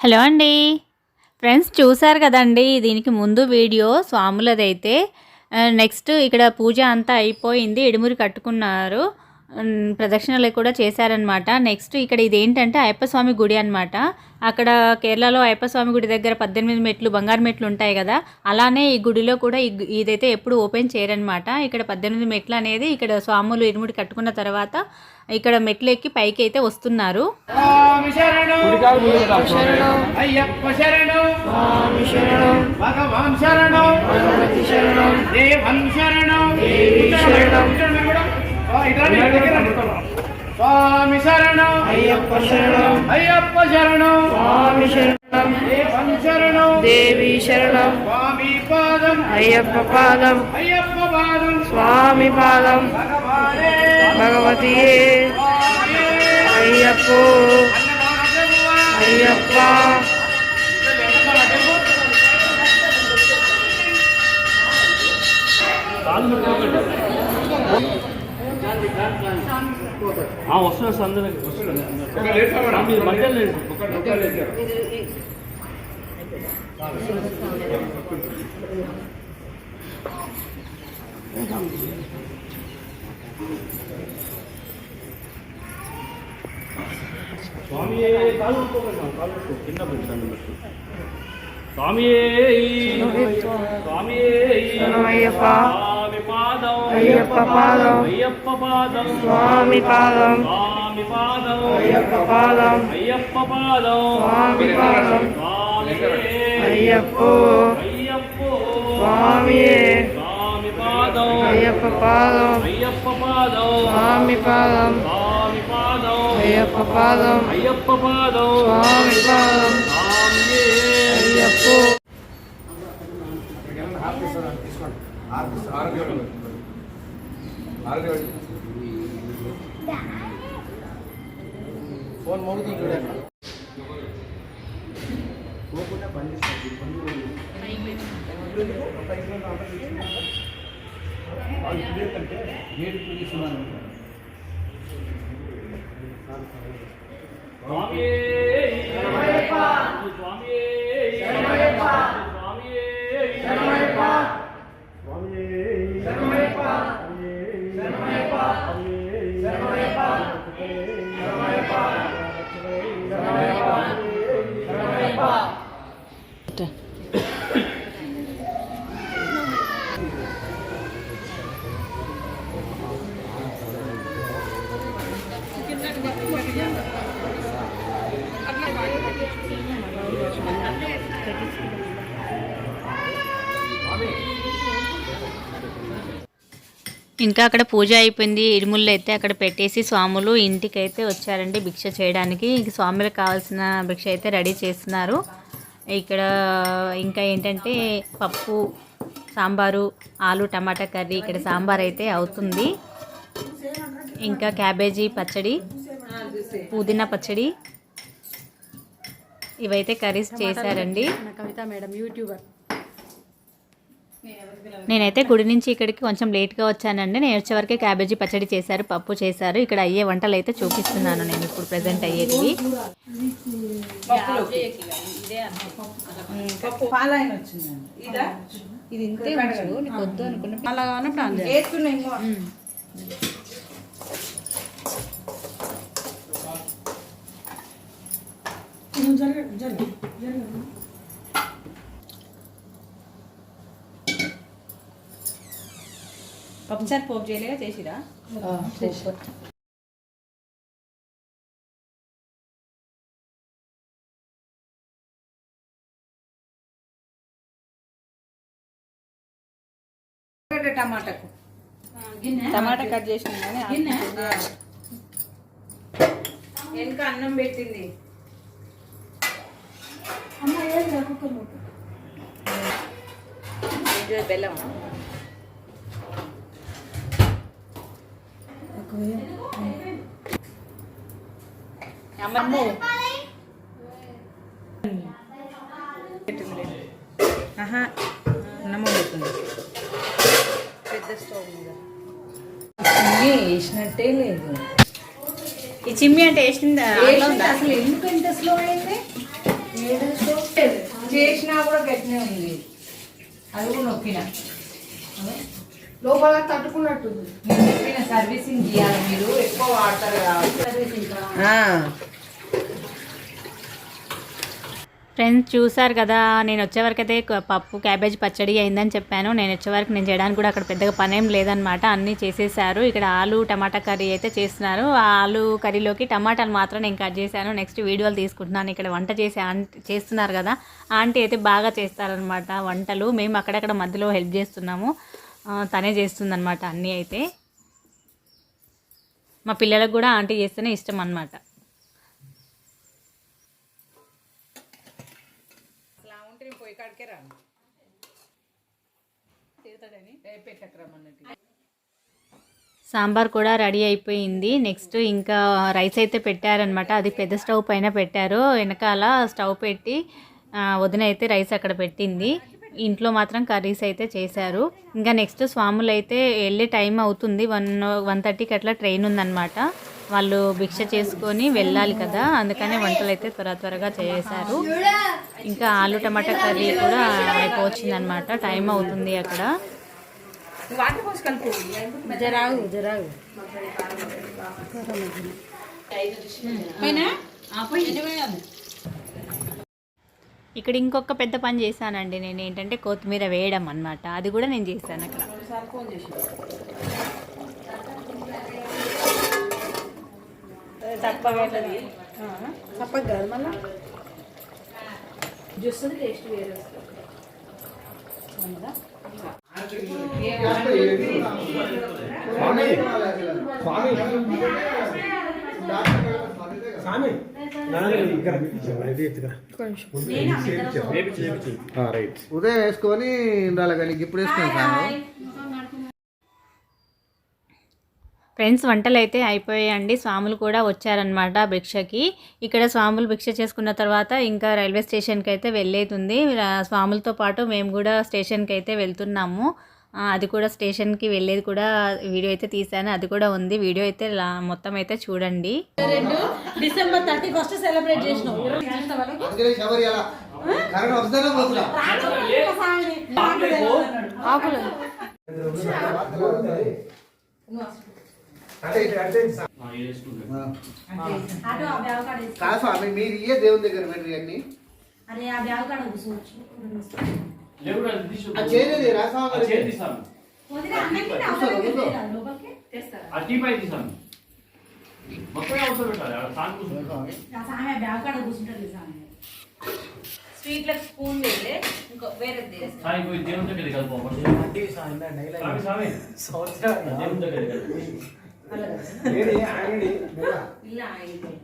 Hello అండి. Friends చూసారు కదండి దీనికి ముందు వీడియో స్వాములదైతే నెక్స్ట్ ఇక్కడ పూజ అంతా అయిపోయింది ఇడుమురి కట్టుకున్నారు. ప్రదక్షిణలు కూడా చేశారనమాట నెక్స్ట్ ఇక్కడ ఇదేంటంటే అయ్యప్ప స్వామి గుడి అనమాట అక్కడ కేరళలో అయ్యప్ప స్వామి గుడి దగ్గర పద్దెనిమిది మెట్లు బంగారు మెట్లు ఉంటాయి కదా. అలానే ఈ గుడిలో కూడా ఇదైతే ఎప్పుడు ఓపెన్ చేయరనమాట ఇక్కడ పద్దెనిమిది మెట్లు అనేది ఇక్కడ స్వాములు ఇరుముడి కట్టుకున్న తర్వాత ఇక్కడ మెట్లు ఎక్కి పైకి అయితే వస్తున్నారు శరణం. శరణం. భగవాన్ శరణం. దేవం శరణం. స్వామి శరణం. అయ్యప్ప శరణం. అయ్యప్ప శరణం. స్వామి శరణం. దేవం శరణం. దేవి శరణం. స్వామి పాదం. అయ్యప్ప పాదం. అయ్యప్ప పాదం. స్వామి పాదం. భగవతియే. స్వామియే. అయ్యప్పో. అన్నదానదేవా. అయ్యప్ప. వస్తున్నా సందర వస్తున్నా మధ్యలో లేదు. స్వామి కాలు పట్టుకోకండి, కాలు పట్టుకో, కింద పెట్టండి పెట్టు. స్వామి స్వామి శరణమయ్యప్ప. స్వామి పాదం. అయ్యప్ప పాదం. అయ్యప్ప పాదం. స్వామి పాదం. స్వామి పాదం. అయ్యప్ప పాదం. అయ్యప్ప పాదం. స్వామి పాదం. స్వామి అయ్యప్పో. అయ్యప్పో. స్వామియే. స్వామి పాదం. అయ్యప్ప పాదం. అయ్యప్ప పాదం. స్వామి పాదం. స్వామి పాదం. అయ్యప్ప పాదం. అయ్యప్ప పాదం. స్వామి పాదం. స్వామియే. అయ్యప్పో ఫోన్ మోగుతుంది చూడండి స్వామియే స్వామియే స్వామియే ఇంకా అక్కడ పూజ అయిపోయింది. ఇరుముళ్ళు అయితే అక్కడ పెట్టేసి స్వాములు ఇంటికైతే వచ్చారండి భిక్ష చేయడానికి. స్వాములకు కావాల్సిన భిక్ష అయితే రెడీ చేస్తున్నారు. ఇక్కడ ఇంకా ఏంటంటే పప్పు సాంబారు ఆలు టమాటా కర్రీ ఇక్కడ సాంబార్ అయితే అవుతుంది. ఇంకా క్యాబేజీ పచ్చడి పుదీనా పచ్చడి ఇవైతే కర్రీస్ చేశారండి. Kavitha madam YouTuber. నేనైతే గుడి నుంచి ఇక్కడికి కొంచెం లేట్గా వచ్చానండి. నేను వచ్చేవరకే క్యాబేజీ పచ్చడి చేశారు పప్పు చేశారు. ఇక్కడ అయ్యే వంటలు అయితే చూపిస్తున్నాను నేను ఇప్పుడు ప్రజెంట్ అయ్యేటివి. పాలైన వచ్చిందండి. ఇదా? ఇది ఇంతే. ఉంచు నీకు వద్దు అనుకున్న అలా కానప్పుడు పప్పుసారి పోపు చేయలేగా చేసిరా? టమాటాకు. టమాటా కట్ చేసిన వెనుక అన్నం పెట్టింది. ఇది బెల్లం అన్నం వండుతుంది పెద్ద స్టవ్ మీద. వేసినట్టే లేదు. ఈ చిమ్మి అంటే వేసిందా? అసలు ఎందుకు ఇంత స్లో అయింది చేసినా కూడా గట్టినే ఉంది. అది కూడా నొక్కిన. లోపల తట్టుకున్నట్టు నేను చెప్పిన సర్వీసింగ్ చేయాలి మీరు ఎక్కువ వాడతారు ఫ్రెండ్స్ చూసారు కదా నేను వచ్చేవరకు అయితే పప్పు క్యాబేజ్ పచ్చడి అయిందని చెప్పాను. నేను వచ్చేవరకు నేను చేయడానికి కూడా అక్కడ పెద్దగా పని లేదనమాట అన్నీ చేసేసారు. ఇక్కడ ఆలు టమాటా కర్రీ అయితే చేస్తున్నారు. ఆ ఆలు కర్రీలోకి టమాటాలు మాత్రం నేను కట్ చేశాను. నెక్స్ట్ వీడియోలు తీసుకుంటున్నాను. ఇక్కడ వంట చేసే ఆంటీ చేస్తున్నారు కదా ఆంటీ అయితే బాగా చేస్తారనమాట వంటలు. మేము అక్కడక్కడ మధ్యలో హెల్ప్ చేస్తున్నాము. తనే చేస్తుందన్నమాట అన్నీ అయితే. మా పిల్లలకు కూడా ఆంటీ చేస్తేనే ఇష్టం అనమాట సాంబార్ కూడా రెడీ అయిపోయింది. నెక్స్ట్ ఇంకా రైస్ అయితే పెట్టారనమాట అది పెద్ద స్టవ్ పైన పెట్టారు. వెనకాల స్టవ్ పెట్టి వదిన అయితే రైస్ అక్కడ పెట్టింది. ఇంట్లో మాత్రం కర్రీస్ అయితే చేశారు. ఇంకా నెక్స్ట్ స్వాములు అయితే వెళ్ళే టైం అవుతుంది. వన్ వన్ థర్టీకి అట్లా ట్రైన్ ఉందన్నమాట. వాళ్ళు భిక్ష చేసుకొని వెళ్ళాలి కదా. అందుకనే వంటలు అయితే త్వర త్వరగా చేశారు. ఇంకా ఆలు టమాటా కర్రీ కూడా అయిపోవచ్చిందనమాట టైం అవుతుంది అక్కడ. ఇక్కడ ఇంకొక పెద్ద పని చేశానండి నేను ఏంటంటే కొత్తిమీర వేయడం అన్నమాట. అది కూడా నేను చేశాను అక్కడ? స్వామి. ఉదయం వేసుకొని ఉండాలి కానీ ఇప్పుడు వేసుకున్నాను ఫ్రెండ్స్ వంటలు అయితే అయిపోయాయండి. స్వాములు కూడా వచ్చారనమాట భిక్షకి. ఇక్కడ స్వాములు భిక్ష చేసుకున్న తర్వాత ఇంకా రైల్వే స్టేషన్కి అయితే వెళ్ళేది స్వాములతో పాటు మేము కూడా స్టేషన్కి అయితే వెళ్తున్నాము. అది కూడా స్టేషన్కి వెళ్ళేది కూడా వీడియో అయితే తీసాను అది కూడా ఉంది. వీడియో అయితే లా- మొత్తం అయితే చూడండి. డిసెంబర్ థర్టీ ఫస్ట్ సెలబ్రేట్ చేసినాం. అందుకనే శబరి అలా కరెంట్ వస్తుందనే పోతున్నా కాదు స్వామి మీరు ఇయ్యే దేవుని దగ్గర పెట్టరు అన్ని ఆ చేయలేదు రా స్వామి టీపై తీసాను మొత్తం అవసరం పెట్టాలి? ఆడ సాంగ్ కూర్చుంటాను స్వీట్లకు స్పూన్ వేయలే ఇంకో వేరే సాయి పోయి దేవుని దగ్గరికి వెళ్ళిపో స్వామి స్వామి దేవుని దగ్గరికి వెళ్ళిపో ఇలా అయిపోయింది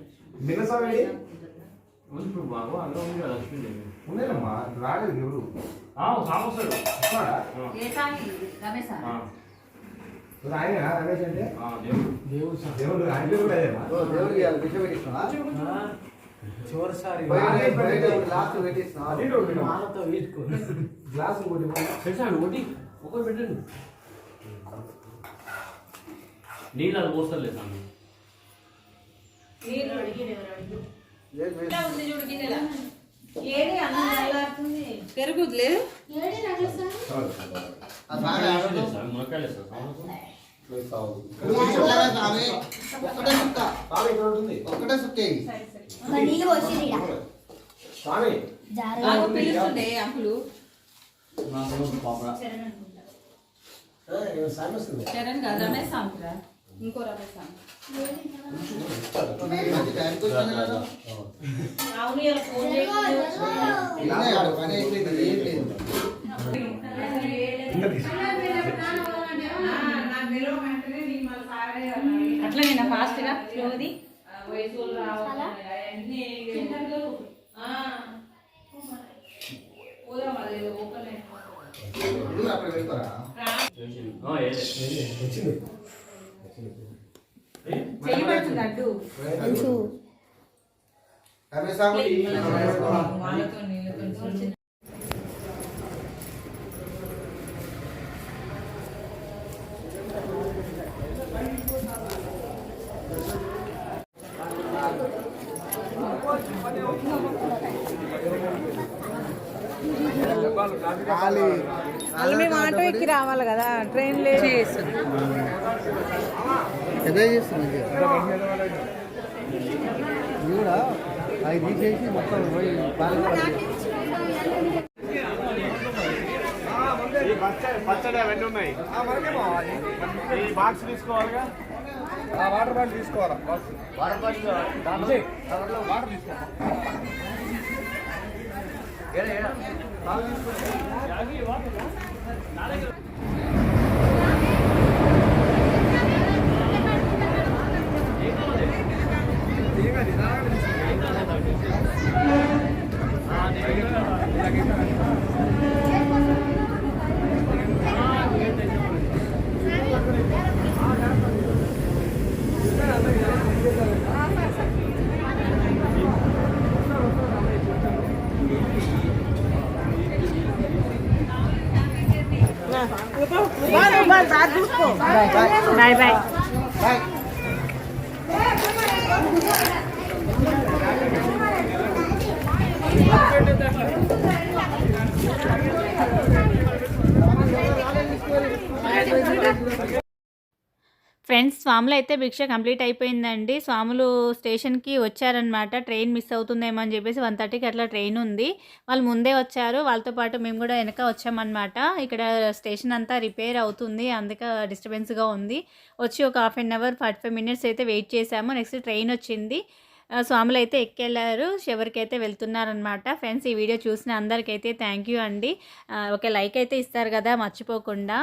ఉంది ఇప్పుడు బాబు అందులో ఉంది కదా లక్ష్మీదేవి. ఉన్నారమ్మా రాలేదు ఎవరు? ఆయన రమేష్ అంటే? దేవుడు. దేవుడు ఆయన లాస్ట్ పెట్టిస్తున్నా గ్లాస్ పెట్టాడు ఒకటి ఒకటి పెట్టండి. నీళ్ళు అది పోస్తలే స్వామి లేదు, లేదు. పెరుగుద్లే ఆ స్వామి ఆడదు. స్వామి స్వామి. ఒక్కటే సుక్క. పిలుస్తుండే అంకులు. చరణ్ కాదు రమేష్ ఇంకో సాంగ్. ఈ మధ్య టైంకి వచ్చింది కదా. ఇలానే ఆడు పని అయిపోయింది ఏం లేదు అట్లా నేను ఫాస్ట్గా ఫ్లోది ఇది అక్కడ పెడతారా ఆ, ఏలే. చేయబడుతుంది అడ్డు రమేష్ స్వామి వాళ్ళు మేము ఆటో ఎక్కి రావాలి కదా ట్రైన్ లేదు. అదే చేస్తుంది ఇది కూడా అవి తీసేసి మొత్తం పోయి పచ్చడి అవన్నీ ఉన్నాయి. ఈ బాక్స్ తీసుకోవాలిగా? వాటర్ బాటిల్ తీసుకోవాలా? వాటర్ బాటిల్ వాటర్ తీసుకోవాలి? Vai, bye. Bye vai Bye. Friends స్వాములు అయితే భిక్ష కంప్లీట్ అయిపోయిందండి. స్వాములు స్టేషన్కి వచ్చారనమాట ట్రైన్ మిస్ అవుతుందేమో అని చెప్పేసి వన్ థర్టీకి అట్లా ట్రైన్ ఉంది. వాళ్ళు ముందే వచ్చారు. వాళ్ళతో పాటు మేము కూడా వెనక వచ్చామన్నమాట. ఇక్కడ స్టేషన్ అంతా రిపేర్ అవుతుంది. అందుకే డిస్టర్బెన్స్గా ఉంది. వచ్చి ఒక half an hour forty five minutes అయితే వెయిట్ చేసాము నెక్స్ట్ ట్రైన్ వచ్చింది. స్వాములు అయితే ఎక్కెళ్ళారు. చివరికి అయితే వెళ్తున్నారనమాట ఫ్రెండ్స్ ఈ వీడియో చూసిన అందరికైతే థ్యాంక్ యూ అండి. ఒకే ఒక లైక్ అయితే ఇస్తారు కదా మర్చిపోకుండా.